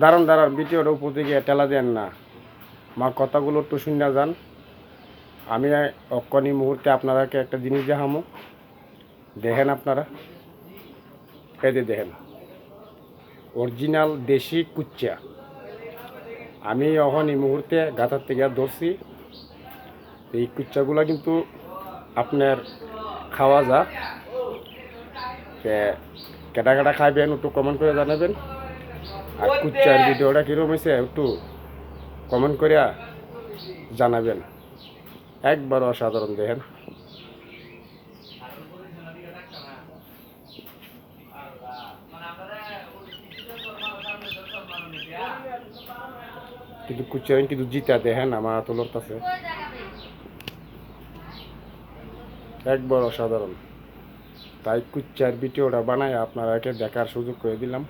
দাঁড়ান দাঁড়ান ভিডিওর উপর দিকে টেলা দেন না। মা, কথাগুলো একটু শুনে যান। আমি অক্ষণি মুহূর্তে আপনারাকে একটা জিনিস দেখামো। দেখেন আপনারা। যে দেখেন। অরিজিনাল দেশি কুচ্চা। আমি এখন এই মুহূর্তে গাথার থেকে ধরছি। এই কুচ্চাগুলো কিন্তু আপনার খাওয়া যা। কেটা কেটা খাইবেন, একটু কমেন্ট করে জানাবেন। আর কুচ্চার ভিডিওটা কীরকম হয়েছে একটু কমেন্ট করিয়া জানাবেন। একবার অসাধারণ দেখেন। কিন্তু কুচ্চা কিন্তু জিতা দেখেন আমার তোলর কাছে একবার অসাধারণ। তাই কুচ্চার ভিডিওটা বানায় আপনারাকে দেখার সুযোগ করে দিলাম।